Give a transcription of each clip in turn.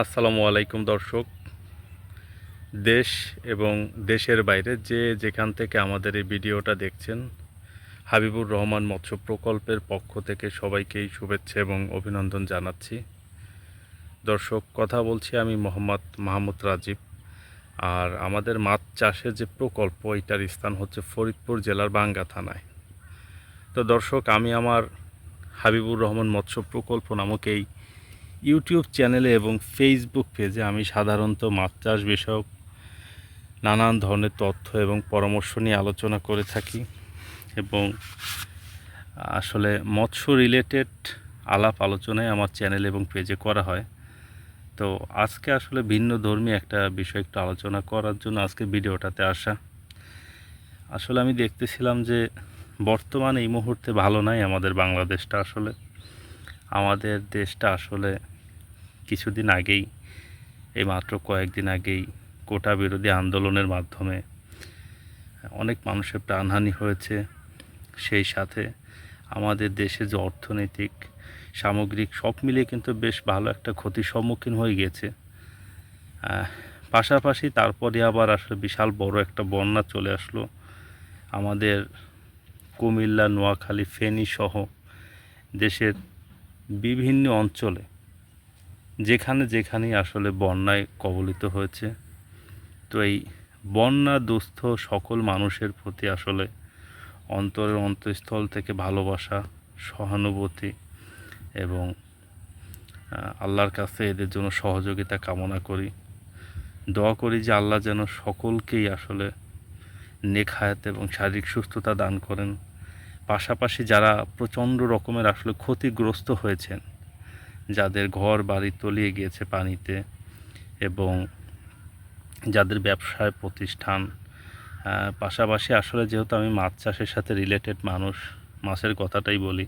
আসসালামু আলাইকুম দর্শক। দেশ এবং দেশের বাইরে যে যেখান থেকে আমাদের এই ভিডিওটা দেখছেন, হাবিবুর রহমান মৎস্য প্রকল্পের পক্ষ থেকে সবাইকেই শুভেচ্ছা এবং অভিনন্দন জানাচ্ছি। দর্শক, কথা বলছি আমি মোহাম্মদ, মাহমুদ রাজীব। আর আমাদের মাছ চাষের যে প্রকল্প, এটার স্থান হচ্ছে ফরিদপুর জেলার বাঙ্গা থানায়। তো দর্শক, আমি আমার হাবিবুর রহমান মৎস্য প্রকল্প নামক এই ইউটিউব চ্যানেলে এবং ফেসবুক পেজে আমি সাধারণত মাছ চাষ বিষয়ক নানান ধরনের তথ্য এবং পরামর্শ নিয়ে আলোচনা করে থাকি এবং আসলে মৎস্য রিলেটেড আলাপ আলোচনায় আমার চ্যানেল এবং পেজে করা হয়। তো আজকে আসলে ভিন্ন ধর্মী একটা বিষয় একটু আলোচনা করার জন্য আজকে ভিডিওটাতে আসা। আসলে আমি দেখতেছিলাম যে বর্তমান এই মুহূর্তে ভালো নাই আমাদের বাংলাদেশটা আসলে। আমাদের দেশটা আসলে কিছুদিন আগেই এই মাত্র কয়েকদিন আগেই কোটা বিরোধী আন্দোলনের মাধ্যমে অনেক মানুষের প্রাণহানি হয়েছে। সেই সাথে আমাদের দেশে যে অর্থনৈতিক, সামগ্রিক সব মিলিয়ে কিন্তু বেশ ভালো একটা ক্ষতির সম্মুখীন হয়ে গেছে। পাশাপাশি তারপরে আবার আসলে বিশাল বড় একটা বন্যা চলে আসলো। আমাদের কুমিল্লা, নোয়াখালী, ফেনী সহ দেশের বিভিন্ন অঞ্চলে। যেখানে যেখানেই আসলে বন্যায় কবলিত হয়েছে। তো এই বন্যা দুস্থ সকল মানুষের প্রতি আসলে অন্তরের অন্তঃস্থল থেকে ভালোবাসা, সহানুভূতি এবং আল্লাহর কাছে এদের জন্য সহযোগিতা কামনা করি। দোয়া করি যে আল্লাহ যেন সকলকেই আসলে নেখায়াত এবং শারীরিক সুস্থতা দান করেন। পাশাপাশি যারা প্রচণ্ড রকমের আসলে ক্ষতিগ্রস্ত হয়েছেন যাদের ঘর বাড়ি তলিয়ে গিয়েছে পানিতে এবং যাদের ব্যবসায় প্রতিষ্ঠান পাশাপাশি আসলে যেহেতু আমি মাছ চাষের সাথে রিলেটেড মানুষ, মাছের কথাটাই বলি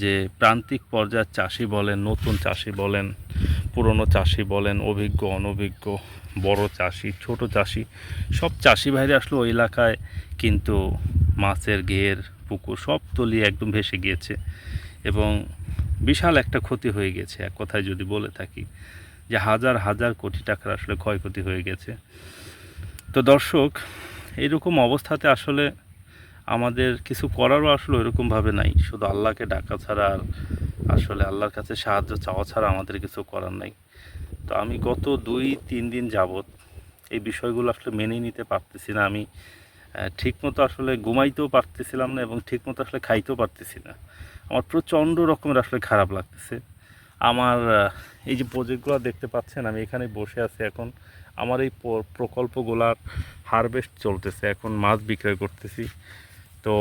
যে প্রান্তিক পর্যায়ের চাষি বলেন, নতুন চাষি বলেন, পুরনো চাষি বলেন, অভিজ্ঞ, অনভিজ্ঞ, বড় চাষি, ছোট চাষি, সব চাষি ভাইরা আসলে ওই এলাকায় কিন্তু মাছের ঘের, পুকুর সব তলিয়ে একদম ভেসে গিয়েছে এবং বিশাল একটা ক্ষতি হয়ে গেছে, এক কথায় যদি বলে থাকি। যে হাজার হাজার কোটি টাকার আসলে ক্ষয়ক্ষতি হয়ে গেছে। তো দর্শক এইরকম অবস্থাতে আসলে আমাদের কিছু করারও আসলে ওইরকমভাবে নাই। শুধু আল্লাহকে ডাকা ছাড়া আর আসলে আল্লাহর কাছে সাহায্য চাওয়া ছাড়া আমাদের কিছু করার নাই। তো আমি গত দুই, তিন দিন যাবৎ এই বিষয়গুলো আসলে মেনে নিতে পারতেছি না। আমি ঠিকমতো আসলে ঘুমাইতেও পারতেছিলাম না এবং ঠিকমতো আসলে খাইতেও পারতেছি না। আমার প্রচণ্ড রকমের আসলে খারাপ লাগতেছে। আমার এই যে প্রজেক্টগুলো দেখতে পাচ্ছেন, আমি এখানে বসে আছি এখন। আমার এই প্রকল্পগুলার হারভেস্ট চলতেছে, এখন মাছ বিক্রয় করতেছি। তো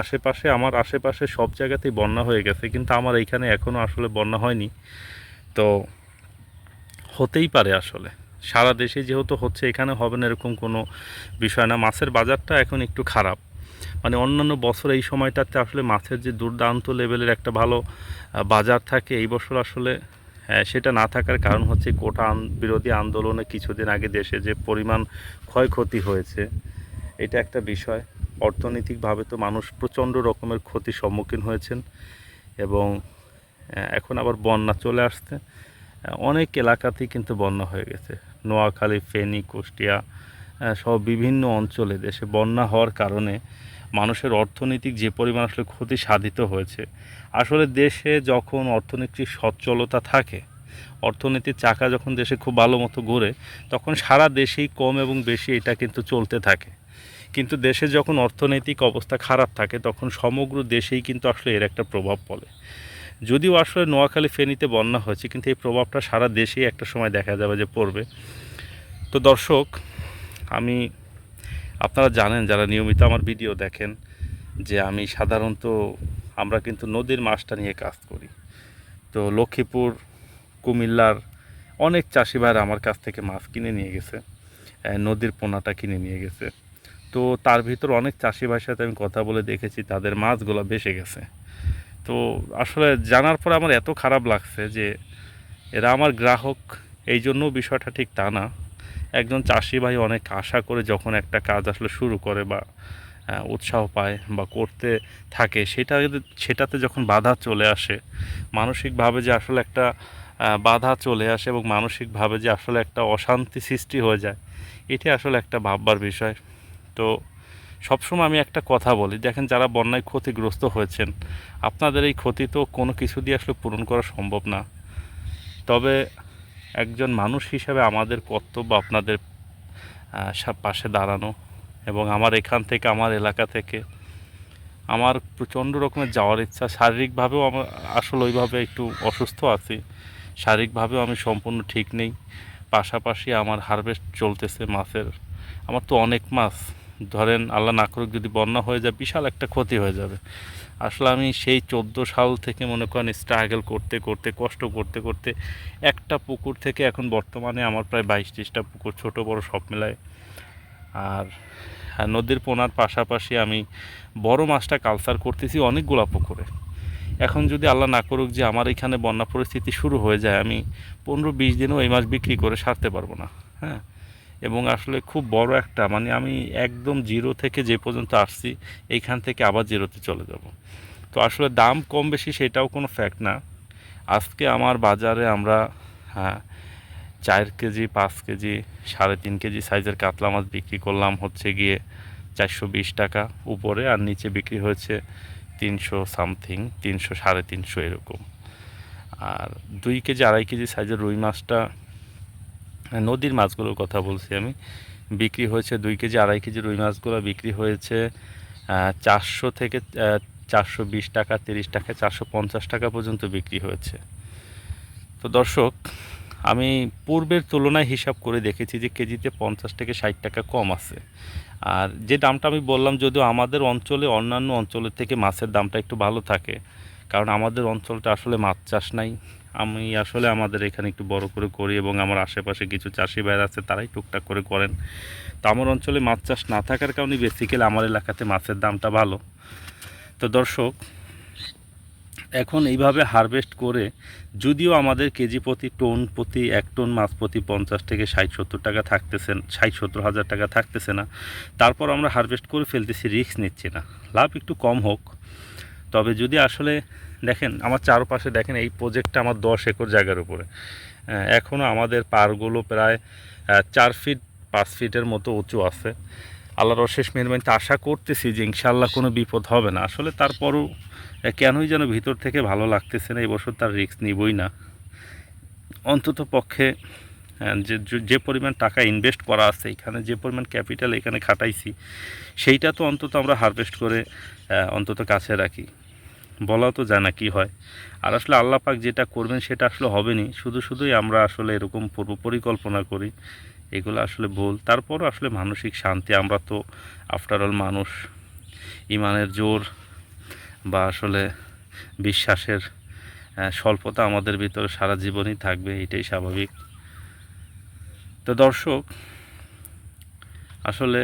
আশেপাশে, আমার আশেপাশে সব জায়গাতেই বন্যা হয়ে গেছে, কিন্তু আমার এইখানে এখনও আসলে বন্যা হয়নি। তো হতেই পারে আসলে। সারা দেশে যেহেতু হচ্ছে, এখানে হবে না এরকম কোনো বিষয় না। মাছের বাজারটা এখন একটু খারাপ। মানে অন্যান্য বছর এই সময়টাতে আসলে মাছের যে দুর্দান্ত লেভেলের একটা ভালো বাজার থাকে এই বছর আসলে আহ, সেটা না থাকার কারণ হচ্ছে কোটা বিরোধী আন্দোলনে কিছুদিন আগে দেশে যে পরিমাণ ক্ষয়ক্ষতি হয়েছে এটা একটা বিষয়। অর্থনৈতিকভাবে তো মানুষ প্রচণ্ড রকমের ক্ষতির সম্মুখীন হয়েছেন এবং এখন আবার বন্যা চলে আসছে। অনেক এলাকাতেই কিন্তু বন্যা হয়ে গেছে। নোয়াখালী ফেনী কুষ্টিয়া সহ বিভিন্ন অঞ্চলে দেশে বন্যা হওয়ার কারণে মানুষের অর্থনৈতিক যে পরিমাণ আসলে ক্ষতি সাধিত হয়েছে, আসলে দেশে যখন অর্থনৈতিক সচ্ছলতা থাকে, অর্থনীতির চাকা যখন দেশে খুব ভালো মতো ঘুরে, তখন সারা দেশেই কম এবং বেশি এটা কিন্তু চলতে থাকে। কিন্তু দেশে যখন অর্থনৈতিক অবস্থা খারাপ থাকে, তখন সমগ্র দেশেই কিন্তু আসলে এর একটা প্রভাব পড়ে। যদিও আসলে নোয়াখালী ফেনীতে বন্যা হয়েছে, কিন্তু এই প্রভাবটা সারা দেশেই একটা সময় দেখা যাবে যে পড়বে। তো দর্শক, আমি আপনারা জানেন, যারা নিয়মিত আমার ভিডিও দেখেন, যে আমি সাধারণত আমরা কিন্তু নদীর মাছটা নিয়ে কাজ করি। তো লক্ষ্মীপুর, কুমিল্লার অনেক চাষি ভাইরা আমার কাছ থেকে মাছ কিনে নিয়ে গেছে নদীর পোনাটা কিনে নিয়ে গেছে। তো তার ভিতর অনেক চাষি ভাইয়ের সাথে আমি কথা বলে দেখেছি, তাদের মাছগুলো বেসে গেছে। তো আসলে জানার পর আমার এত খারাপ লাগছে যে এরা আমার গ্রাহক, এই জন্য বিষয়টা ঠিক তা না। একজন চাষি ভাই অনেক আশা করে যখন একটা কাজ আসলে শুরু করে বা উৎসাহ পায় বা করতে থাকে, সেটা সেটাতে যখন বাধা চলে আসে, মানসিকভাবে যে আসলে একটা বাধা চলে আসে এবং মানসিকভাবে যে আসলে একটা অশান্তি সৃষ্টি হয়ে যায়, এটি আসলে একটা ভাববার বিষয়। তো সবসময় আমি একটা কথা বলি, দেখেন যারা বন্যায় ক্ষতিগ্রস্ত হয়েছেন, আপনাদের এই ক্ষতি তো কোনো কিছু দিয়ে আসলে পূরণ করা সম্ভব না। তবে একজন মানুষ হিসাবে আমাদের কর্তব্য আপনাদের পাশে দাঁড়ানো এবং আমার এখান থেকে, আমার এলাকা থেকে আমার প্রচণ্ড রকমের যাওয়ার ইচ্ছা। শারীরিকভাবেও আমার আসলে ওইভাবে একটু অসুস্থ আছি। শারীরিকভাবেও আমি সম্পূর্ণ ঠিক নেই। পাশাপাশি আমার হারভেস্ট চলতেছে মাছের। আমার তো অনেক মাছ। ধরেন আল্লাহ না করুক যদি বন্যা হয়ে যায়, বিশাল একটা ক্ষতি হয়ে যাবে। আসলে আমি সেই চোদ্দ সাল থেকে মনে করেন স্ট্রাগল করতে করতে, কষ্ট করতে করতে একটা পুকুর থেকে এখন বর্তমানে আমার প্রায় বাইশ ত্রিশটা পুকুর ছোট, বড় সব মেলায়। আর নদীর পোনার পাশাপাশি আমি বড় মাছটা কালচার করতেছি অনেকগুলা পুকুরে। এখন যদি আল্লাহ না করুক যে আমার এখানে বন্যা পরিস্থিতি শুরু হয়ে যায়, আমি পনেরো, বিশ দিনও এই মাছ বিক্রি করে সারতে পারব না। হ্যাঁ? এবং আসলে খুব বড় একটা মানে আমি একদম জিরো থেকে যে পর্যন্ত আসছি, এইখান থেকে আবার জিরোতে চলে যাব। তো আসলে দাম কম বেশি সেটাও কোনো ফ্যাক্ট না। আজকে আমার বাজারে আমরা হ্যাঁ চার কেজি, পাঁচ কেজি, সাড়ে তিন কেজি সাইজের কাতলা মাছ বিক্রি করলাম হচ্ছে গিয়ে চারশো বিশ টাকা উপরে, আর নিচে বিক্রি হয়েছে তিনশো সামথিং, তিনশো সাড়ে তিনশো এরকম। আর দুই কেজি, আড়াই কেজি সাইজের রুই মাছটা নদীর মাছগুলোর কথা বলছি আমি। বিক্রি হয়েছে দুই কেজি, আড়াই কেজি রুই মাছগুলো বিক্রি হয়েছে চারশো থেকে চারশো বিশ টাকা, তিরিশ টাকা, চারশো পঞ্চাশ টাকা পর্যন্ত বিক্রি হয়েছে। তো দর্শক, আমি পূর্বের তুলনায় হিসাব করে দেখেছি যে কেজিতে পঞ্চাশ থেকে ষাট টাকা কম আছে। আর যে দামটা আমি বললাম, যদিও আমাদের অঞ্চলে, অন্যান্য অঞ্চলের থেকে মাছের দামটা একটু ভালো থাকে, কারণ আমাদের অঞ্চলটা আসলে মাছ চাষ নাই। আমি আসলে আমাদের এখানে একটু বড় করে করি এবং আমার আশেপাশে কিছু চাষি ভাইরা আছে, তারাই টুকটাক করে করেন। তো আমার অঞ্চলে মাছ চাষ না থাকার কারণে বেসিক্যালি আমার এলাকাতে মাছের দামটা ভালো। তো দর্শক, এখন এইভাবে হারভেস্ট করে যদিও আমাদের কেজি প্রতি টন, প্রতি এক টন মাছ প্রতি পঞ্চাশ থেকে ষাট, সত্তর টাকা থাকতেছে, ষাট, সত্তর হাজার টাকা থাকতেছে না। তারপর আমরা হারভেস্ট করে ফেলতেছি রিস্ক নিচ্ছি না। লাভ একটু কম হোক। তবে যদি আসলে দেখেন, আমার চারপাশে দেখেন, এই প্রজেক্টটা আমার দশ একর জায়গার উপরে। এখনও আমাদের পারগুলো প্রায় চার ফিট পাঁচ ফিটের মতো উঁচু আছে। আল্লাহর অশেষ মেহরবানিতে আশা করতেছি যে ইনশাল্লাহ কোনো বিপদ হবে না। আসলে তারপরও কেনই যেন ভিতর থেকে ভালো লাগতেছে না এবছর তার রিস্ক নিবই না। অন্তত পক্ষে যে, যে- যে পরিমাণ টাকা ইনভেস্ট করা আছে, এখানে যে পরিমাণ ক্যাপিটাল এখানে খাটাইছি, সেইটা তো অন্তত আমরা হারভেস্ট করে অন্তত কাছে রাখি। বলাও তো যায় না কী হয়। আর আসলে আল্লাহ পাক যেটা করবেন সেটা আসলে হবে নি শুধু শুধুই আমরা আসলে এরকম পূর্ব পরিকল্পনা করি। এগুলো আসলে ভুল। তারপরও আসলে মানসিক শান্তি, আমরা তো আফটার অল মানুষ। ইমানের জোর বা আসলে বিশ্বাসের স্বল্পতা আমাদের ভিতরে সারা জীবনই থাকবে, এটাই স্বাভাবিক। তো দর্শক, আসলে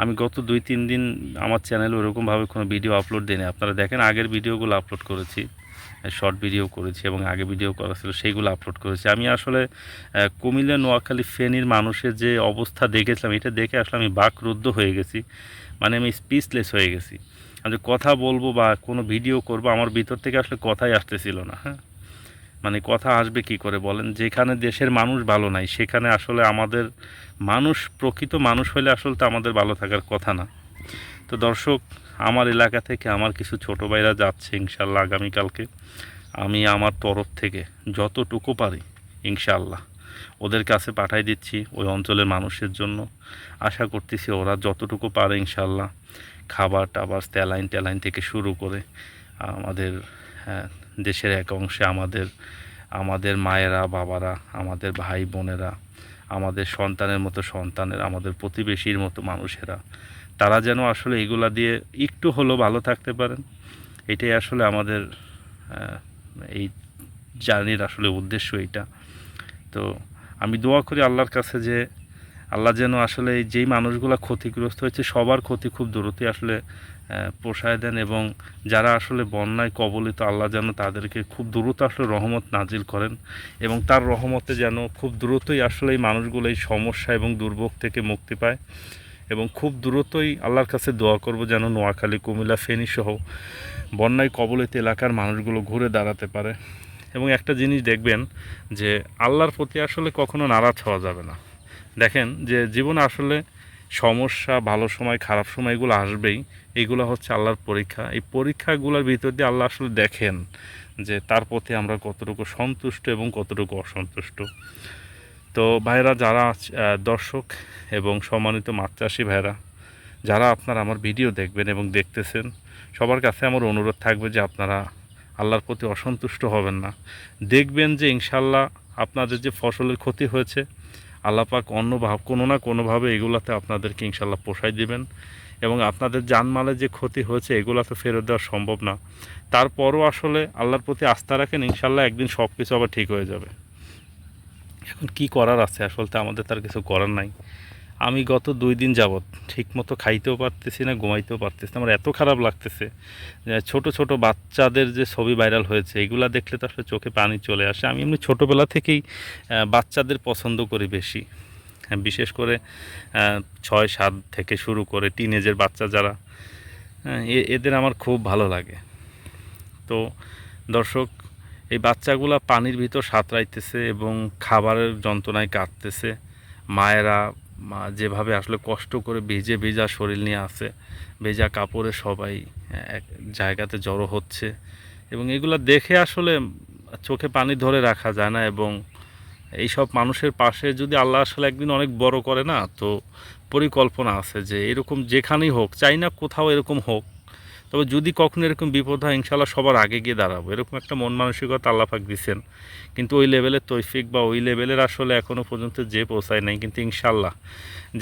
আমি গত দুই, তিন দিন আমার চ্যানেলে ওরকমভাবে কোনো ভিডিও আপলোড দিইনি। আপনারা দেখেন, আগের ভিডিওগুলো আপলোড করেছি শর্ট ভিডিও করেছি এবং আগে ভিডিও করা ছিল, সেইগুলো আপলোড করেছি। আমি আসলে কুমিল্লা, নোয়াখালী ফেনীর মানুষের যে অবস্থা দেখেছিলাম, এটা দেখে আসলে আমি বাকরুদ্ধ হয়ে গেছি। মানে আমি স্পিচলেস হয়ে গেছি। আমি কথা বলব বা কোনো ভিডিও করব, আমার ভিতর থেকে আসলে কথাই আসতেছিল না হ্যাঁ? মানে কথা আসবে কি করে বলেন? যেখানে দেশের মানুষ ভালো নাই সেখানে আসলে আমাদের মানুষ প্রকৃত মানুষ হলে আসলে তো আমাদের ভালো থাকার কথা না। তো দর্শক আমার এলাকা থেকে আমার কিছু ছোটো ভাইরা যাচ্ছে ইনশাল্লাহ আগামীকালকে। আমি আমার তরফ থেকে যতটুকু পারি ইনশাল্লাহ ওদের কাছে পাঠাই দিচ্ছি ওই অঞ্চলের মানুষের জন্য। আশা করতেছি ওরা যতটুকু পারে ইনশাল্লাহ খাবার টাবার স্যালাইন ট্যালাইন থেকে শুরু করে আমাদের হ্যাঁ, দেশের এক অংশে আমাদের আমাদের মায়েরা, বাবারা, আমাদের ভাই বোনেরা, আমাদের সন্তানের মতো সন্তানের, আমাদের প্রতিবেশীর মতো মানুষেরা, তারা যেন আসলে এগুলা দিয়ে একটু হলেও ভালো থাকতে পারেন। এটাই আসলে আমাদের এই জার্নির আসলে উদ্দেশ্য এইটা তো আমি দোয়া করি আল্লাহর কাছে যে আল্লাহ যেন আসলে যেই মানুষগুলো ক্ষতিগ্রস্ত হয়েছে, সবার ক্ষতি খুব দ্রুতই আসলে পোষায় দেন এবং যারা আসলে বন্যায় কবলিত, আল্লাহ যেন তাদেরকে খুব দ্রুত আসলে রহমত নাজিল করেন এবং তার রহমতে যেন খুব দ্রুতই আসলে এই মানুষগুলো এই সমস্যা এবং দুর্ভোগ থেকে মুক্তি পায় এবং খুব দ্রুতই আল্লাহর কাছে দোয়া করব যেন নোয়াখালী, কুমিল্লা ফেনী সহ বন্যায় কবলিত এলাকার মানুষগুলো ঘুরে দাঁড়াতে পারে। এবং একটা জিনিস দেখবেন যে আল্লাহর প্রতি আসলে কখনো নারাজ হওয়া যাবে না। দেখেন যে জীবনে আসলে সমস্যা, ভালো সময়, খারাপ সময় এগুলো আসবেই। এইগুলো হচ্ছে আল্লাহর পরীক্ষা। এই পরীক্ষাগুলোর ভিতর দিয়ে আল্লাহ আসলে দেখেন যে তার প্রতি আমরা কতটুকু সন্তুষ্ট এবং কতটুকু অসন্তুষ্ট। তো ভাইরা যারা দর্শক এবং সম্মানিত মাছ ভাইরা যারা আপনারা আমার ভিডিও দেখবেন এবং দেখতেছেন, সবার কাছে আমার অনুরোধ থাকবে যে আপনারা আল্লাহর প্রতি অসন্তুষ্ট হবেন না। দেখবেন যে ইনশাল্লাহ আপনাদের যে ফসলের ক্ষতি হয়েছে, আল্লাহ পাক অন্য ভাব, কোনো না কোনোভাবে এগুলাতে আপনাদেরকে ইনশাল্লাহ পোষাই দিবেন। এবং আপনাদের জানমালের যে ক্ষতি হয়েছে, এগুলো তো ফেরত দেওয়া সম্ভব না। তারপরও আসলে আল্লাহর প্রতি আস্থা রাখেন ইনশাল্লাহ একদিন সব কিছু আবার ঠিক হয়ে যাবে। এখন কি করার আছে? আসলে আমাদের তার কিছু করার নাই। আমি গত দুই দিন যাবৎ ঠিকমতো খাইতেও পারতেছি না, ঘুমাইতেও পারতেছি না। আমার এত খারাপ লাগতেছে যে ছোট ছোট বাচ্চাদের যে ছবি ভাইরাল হয়েছে, এগুলা দেখলে তো আসলে চোখে পানি চলে আসে। আমি এমনি ছোটোবেলা থেকেই বাচ্চাদের পছন্দ করি বেশি। বিশেষ করে ছয় সাত থেকে শুরু করে টিনেজের বাচ্চা যারা হ্যাঁ, এদের আমার খুব ভালো লাগে। তো দর্শক এই বাচ্চাগুলা পানির ভিতর সাঁতরাইতেছে এবং খাবারের যন্ত্রণায় কাটতেছে মায়েরা যেভাবে আসলে কষ্ট করে ভিজে ভিজা শরীর নিয়ে আসে ভেজা কাপড়ে সবাই এক জায়গাতে জড়ো হচ্ছে। এবং এগুলো দেখে আসলে চোখে পানি ধরে রাখা যায় না এবং এই সব মানুষের পাশে যদি আল্লাহ আসলে একদিন অনেক বড় করে না, তো পরিকল্পনা আছে যে এরকম যেখানেই হোক, চাই না কোথাও এরকম হোক, তবে যদি কখনো এরকম বিপদ হয় ইনশাল্লাহ সবার আগে গিয়ে দাঁড়াবো। এরকম একটা মন মানসিকতা আল্লাহ পাক দিছেন। কিন্তু ওই লেভেলের তৈফিক বা ওই লেভেলের আসলে এখনও পর্যন্ত যে পৌঁছায় নাই, কিন্তু ইনশাল্লাহ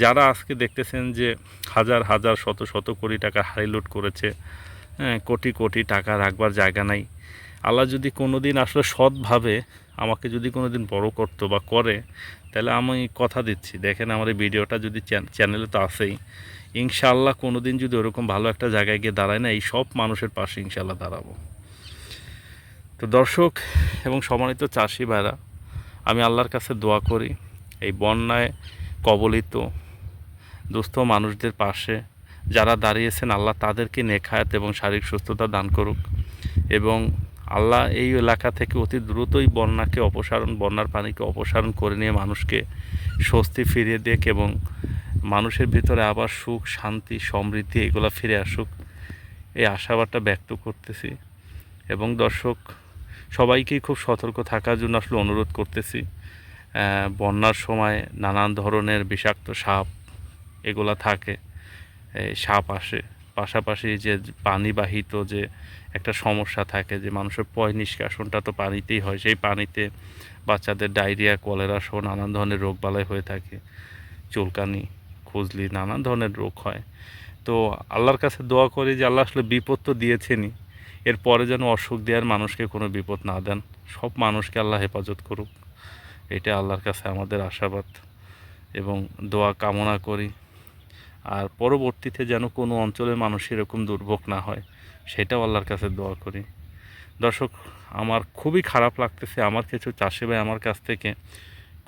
যারা আজকে দেখতেছেন যে হাজার হাজার, শত শত কোটি টাকা হাই লুট করেছে হ্যাঁ কোটি কোটি টাকা রাখবার জায়গা নাই আল্লাহ যদি কোনো দিন আসলে সৎভাবে আমাকে যদি কোনো দিন বড়ো করতো বা করে, তাহলে আমি কথা দিচ্ছি। দেখেন আমার এই ভিডিওটা যদি চ্যানেলে তো আছেই। ইনশাআল্লাহ কোনো দিন যদি ওরকম ভালো একটা জায়গায় গিয়ে দাঁড়ায় না, এই সব মানুষের পাশে ইনশাআল্লাহ দাঁড়াবো। তো দর্শক এবং সম্মানিত চাষি ভাইরা, আমি আল্লাহর কাছে দোয়া করি, এই বন্যায় কবলিত দুস্থ মানুষদের পাশে যারা দাঁড়িয়েছেন, আল্লাহ তাদেরকে নেখায়াত এবং শারীরিক সুস্থতা দান করুক এবং আল্লাহ এই এলাকা থেকে অতি দ্রুতই বন্যাকে অপসারণ, বন্যার পানিকে অপসারণ করে নিয়ে মানুষকে স্বস্তি ফিরিয়ে দেখ এবং মানুষের ভিতরে আবার সুখ, শান্তি, সমৃদ্ধি এগুলো ফিরে আসুক। এই আশাবাদটা ব্যক্ত করতেছি। এবং দর্শক, সবাইকেই খুব সতর্ক থাকার জন্য আসলে অনুরোধ করতেছি। বন্যার সময় নানান ধরনের বিষাক্ত সাপ এগুলা থাকে সাপ আসে। পাশাপাশি যে পানিবাহিত যে একটা সমস্যা থাকে, যে মানুষের পয় নিষ্কাশনটা তো পানিতেই হয়, সেই পানিতে বাচ্চাদের ডায়রিয়া, কলেরা সহ নানান ধরনের রোগবালাই হয়ে থাকে। চুলকানি, খুজলি, নানান ধরনের রোগ হয়। তো আল্লাহর কাছে দোয়া করি যে আল্লাহ আসলে বিপদ তো দিয়েছেনই, এরপরে যেন অসুখ দেওয়ার মানুষকে কোনো বিপদ না দেন। সব মানুষকে আল্লাহ হেফাজত করুক। এটা আল্লাহর কাছে আমাদের আশাবাদ। এবং দোয়া কামনা করি। আর পরবর্তীতে যেন কোনো অঞ্চলের মানুষ এরকম দুর্ভোগ না হয়, সেটাও আল্লাহর কাছে দোয়া করি। দর্শক, আমার খুবই খারাপ লাগতেছে আমার কিছু চাষি ভাই আমার কাছ থেকে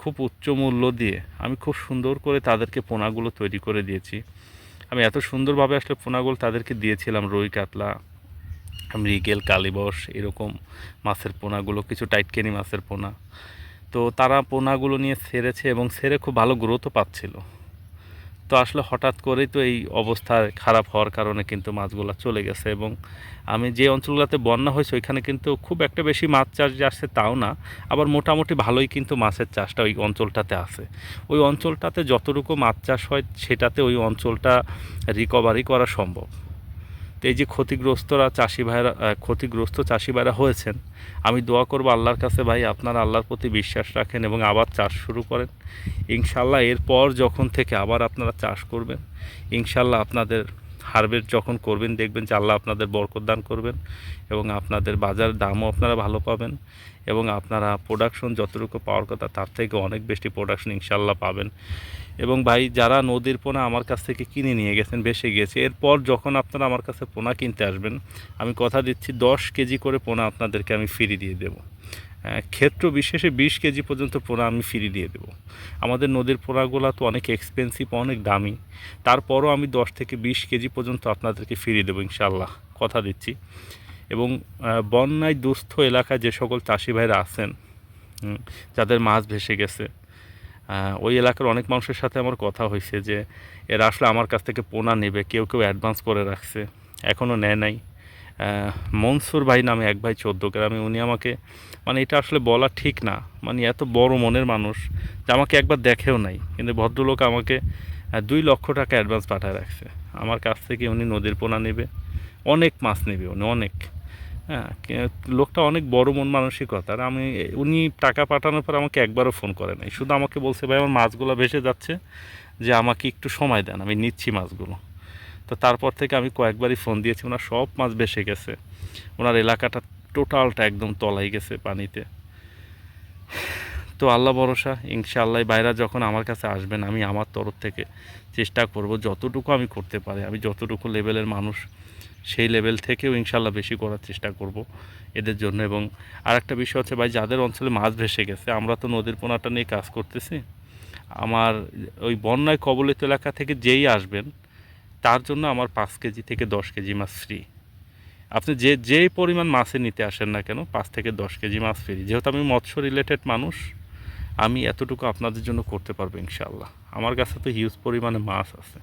খুব উচ্চ মূল্য দিয়ে আমি খুব সুন্দর করে তাদেরকে পোনাগুলো তৈরি করে দিয়েছি। আমি এত সুন্দরভাবে আসলে পোনাগুলো তাদেরকে দিয়েছিলাম, রুই কাতলা, মৃগেল কালিবস এরকম মাছের পোনাগুলো, কিছু টাইটকেনি মাছের পোনা। তো তারা পোনাগুলো নিয়ে সেরেছে এবং সেরে খুব ভালো গ্রোথও পাচ্ছিল। তো আসলে হঠাৎ করেই তো এই অবস্থা খারাপ হওয়ার কারণে কিন্তু মাছগুলো চলে গেছে এবং আমি যে অঞ্চলগুলোতে বন্যা হয়েছে, ওইখানে কিন্তু খুব একটা বেশি মাছ চাষ যে আসছে তাও না। আবার মোটামুটি ভালোই কিন্তু মাছের চাষটা ওই অঞ্চলটাতে আছে। ওই অঞ্চলটাতে যতটুকু মাছ চাষ হয়, সেটাতে ওই অঞ্চলটা রিকভারি করা সম্ভব। এই যে ক্ষতিগ্রস্তরা চাষি ভাইরা ক্ষতিগ্রস্ত চাষি ভাইরা হয়েছেন, আমি দোয়া করব আল্লাহর কাছে ভাই, আপনারা আল্লাহর প্রতি বিশ্বাস রাখেন এবং আবার চাষ শুরু করেন। ইনশাল্লাহ এরপর যখন থেকে আবার আপনারা চাষ করবেন ইনশাল্লাহ আপনাদের হারভেস্ট যখন করবেন, দেখবেন যে আল্লাহ আপনাদের বরকত দান করবেন এবং আপনাদের বাজার দামও আপনারা ভালো পাবেন এবং আপনারা প্রোডাকশন যতটুকু পাওয়ার কথা, তার থেকে অনেক বেশি প্রোডাকশন ইনশাল্লাহ পাবেন। এবং ভাই যারা নদীর পোনা আমার কাছ থেকে কিনে নিয়ে গেছেন, বেশি গিয়েছে এরপর যখন আপনারা আমার কাছে পোনা কিনতে আসবেন, আমি কথা দিচ্ছি, দশ কেজি করে পোনা আপনাদেরকে আমি ফ্রি দিয়ে দেবো। ক্ষেত্র বিশেষে বিশ কেজি পর্যন্ত পোনা আমি ফ্রি দিয়ে দেবো। আমাদের নদীর পোনাগুলো তো অনেক এক্সপেন্সিভ অনেক দামি। তারপরও আমি দশ থেকে বিশ কেজি পর্যন্ত আপনাদেরকে ফিরিয়ে দেবো ইনশাল্লাহ কথা দিচ্ছি। এবং বন্যায় দুস্থ এলাকায় যে সকল চাষি ভাইরা আছেন যাদের মাছ ভেসে গেছে ওই এলাকার অনেক মানুষের সাথে আমার কথা হয়েছে যে এরা আসলে আমার কাছ থেকে পোনা নেবে, কেউ কেউ অ্যাডভান্স করে রাখছে এখনও নেয় নাই। মনসুর ভাই নামে এক ভাই চোদ্দ গ্রামে উনি আমাকে মানে এটা আসলে বলা ঠিক না মানে এত বড় মনের মানুষ যে আমাকে একবার দেখেও নাই, কিন্তু ভদ্রলোক আমাকে দুই লক্ষ টাকা অ্যাডভান্স পাঠায় রাখছে। আমার কাছ থেকে উনি নদীর পোনা নেবে, অনেক মাছ নেবে উনি, অনেক। হ্যাঁ লোকটা অনেক বড় মন মানসিকতা। আর আমি, উনি টাকা পাঠানোর পর আমাকে একবারও ফোন করে নাই। শুধু আমাকে বলছে, ভাই, আমার মাছগুলো ভেসে যাচ্ছে, যে আমাকে একটু সময় দেন, আমি নিচ্ছি মাছগুলো। তো তারপর থেকে আমি কয়েকবারই ফোন দিয়েছি, ওনার সব মাছ ভেসে গেছে। ওনার এলাকাটা টোটালটা একদম তলাই গেছে পানিতে। তো আল্লাহ ভরসা, ইনশাআল্লাহ বাইরা যখন আমার কাছে আসবেন, আমি আমার তরফ থেকে চেষ্টা করব, যতটুকু আমি করতে পারি। আমি যতটুকু লেভেলের মানুষ সেই লেভেল থেকেও ইনশাল্লাহ বেশি করার চেষ্টা করব এদের জন্য। এবং আরেকটা বিষয় হচ্ছে ভাই, যাদের অঞ্চলে মাছ ভেসে গেছে, আমরা তো নদীর পোনাটা নিয়ে কাজ করতেছি। আমার ওই বন্যায় কবলিত এলাকা থেকে যেই আসবেন, তার জন্য আমার পাঁচ কেজি থেকে দশ কেজি মাছ ফ্রি আপনি যে, যেই পরিমাণ মাছে নিতে আসেন না কেন, পাঁচ থেকে দশ কেজি মাছ ফ্রি যেহেতু আমি মৎস্য রিলেটেড মানুষ, আমি এতটুকু আপনাদের জন্য করতে পারব ইনশাআল্লাহ। আমার কাছে তো হিউজ পরিমাণে মাছ আছে।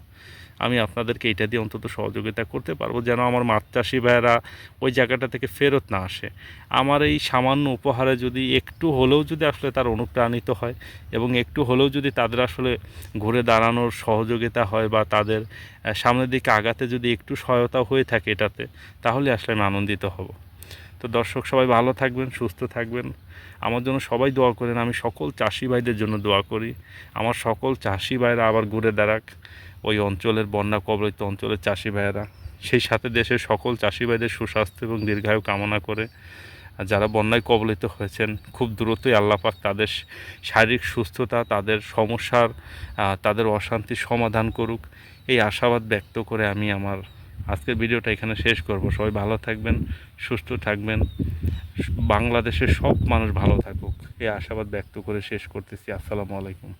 আমি আপনাদেরকে এটা দিয়ে অন্তত সহযোগিতা করতে পারব যেন আমার মাছ চাষি ভাইয়েরা ওই জায়গাটা থেকে ফেরত না আসে। আমার এই সামান্য উপহারে যদি একটু হলেও যদি আসলে তার অনুপ্রাণিত হয় এবং একটু হলেও যদি তাদের আসলে ঘুরে দাঁড়ানোর সহযোগিতা হয় বা তাদের সামনের দিকে আগাতে যদি একটু সহায়তা হয়ে থাকে এটাতে, তাহলে আসলে আমি আনন্দিত হব। তো দর্শক সবাই ভালো থাকবেন, সুস্থ থাকবেন। আমার জন্য সবাই দোয়া করেন, আমি সকল চাষি ভাইদের জন্য দোয়া করি। আমার সকল চাষি ভাইরা আবার ঘুরে দাঁড়াক। ওই অঞ্চলের বন্যা কবলিত অঞ্চলের চাষি ভাইয়েরা, সেই সাথে দেশের সকল চাষি ভাইদের সুস্বাস্থ্য এবং দীর্ঘায়ু কামনা করে যারা বন্যায় কবলিত হয়েছেন, খুব দ্রুতই আল্লাপাক তাদের শারীরিক সুস্থতা, তাদের সমস্যার তাদের অশান্তির সমাধান করুক। এই আশাবাদ ব্যক্ত করে আমি আমার আজকের ভিডিওটা এখানে শেষ করব। সবাই ভালো থাকবেন, সুস্থ থাকবেন। বাংলাদেশের সব মানুষ ভালো থাকুক। এই আশাবাদ ব্যক্ত করে শেষ করতেছি। আসসালামু আলাইকুম।